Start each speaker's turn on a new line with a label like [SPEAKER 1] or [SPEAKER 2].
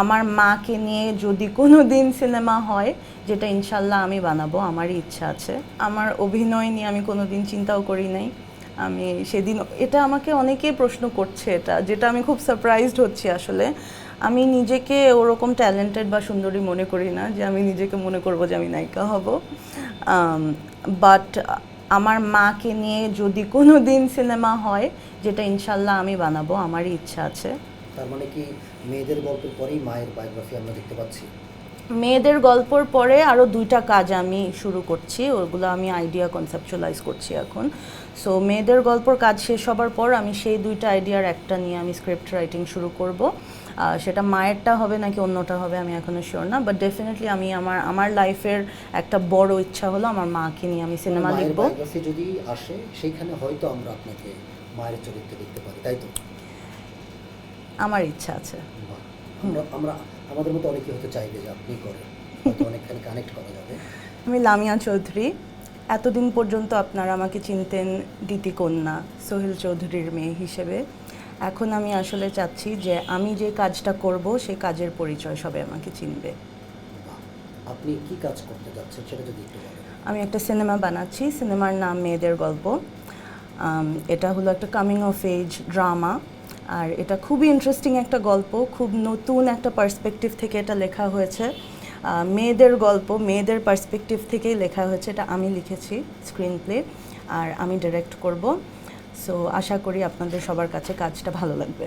[SPEAKER 1] আমার মাকে নিয়ে যদি কোনো দিন সিনেমা হয়, যেটা ইনশাল্লাহ আমি বানাবো, আমারই ইচ্ছা আছে। আমার অভিনয় নিয়ে আমি কোনো দিন চিন্তাও করি নাই। আমি সেদিন, এটা আমাকে অনেকেই প্রশ্ন করছে এটা, যেটা আমি খুব সারপ্রাইজড হচ্ছি আসলে। আমি নিজেকে ওরকম ট্যালেন্টেড বা সুন্দরী মনে করি না, যে আমি নিজেকে মনে করব যে আমি নায়িকা হব। বাট আমার মাকে নিয়ে যদি কোনো দিন সিনেমা হয়, যেটা ইনশাল্লাহ আমি বানাবো, আমারই ইচ্ছা আছে।
[SPEAKER 2] তার মানে কি মেয়েদের গল্পের পরেই মায়ের বায়োগ্রাফি আমরা দেখতে পাচ্ছি?
[SPEAKER 1] মেয়েদের গল্পর পরে আরও দুইটা কাজ আমি শুরু করছি ওগুলো আমি আইডিয়া কনসেপচুয়ালাইজ করছি এখন। সো মেয়েদের গল্পর কাজ শেষ হবার পর আমি সেই দুইটা আইডিয়ার একটা নিয়ে আমি স্ক্রিপ্ট রাইটিং শুরু করব। সেটা মায়েরটা হবে নাকি অন্যটা হবে আমি এখনও শিওর না বাট ডেফিনেটলি আমি আমার আমার লাইফের একটা বড় ইচ্ছা হলো আমার মাকে নিয়ে আমি সিনেমা লিখব।
[SPEAKER 2] যদি আসে সেইখানে হয়তো আমরা আপনাকে মায়ের চরিত্রে দেখতে পারি তাই তো?
[SPEAKER 1] আমার ইচ্ছা আছে।
[SPEAKER 2] আমরা আমাদের মতো অনেকে হতে চাইবে যে আপনি করেন। অনেকখানি কানেক্ট করা যাবে।
[SPEAKER 1] আমি লামিয়া চৌধুরী। এতদিন পর্যন্ত আপনারা আমাকে চিনতেন দিতি কন্যা সোহেল চৌধুরীর মেয়ে হিসেবে। এখন আমি আসলে চাচ্ছি যে আমি যে কাজটা করব সেই কাজের পরিচয় সবাই আমাকে চিনবে।
[SPEAKER 2] আপনি কি কাজ করতে যাচ্ছেন সেটা যদি একটু বলেন।
[SPEAKER 1] আমি একটা সিনেমা বানাচ্ছি সিনেমার নাম মেয়েদের গল্প। এটা হলো একটা কামিং অফ এজ ড্রামা আর এটা খুবই ইন্টারেস্টিং একটা গল্প, খুব নতুন একটা পার্সপেক্টিভ থেকে এটা লেখা হয়েছে। মেয়েদের গল্প, মেয়েদের পার্সপেক্টিভ থেকেই লেখা হয়েছে, এটা আমি লিখেছি স্ক্রিন প্লে আর আমি ডিরেক্ট করব। সো আশা করি আপনাদের সবার কাছে কাজটা ভালো লাগবে।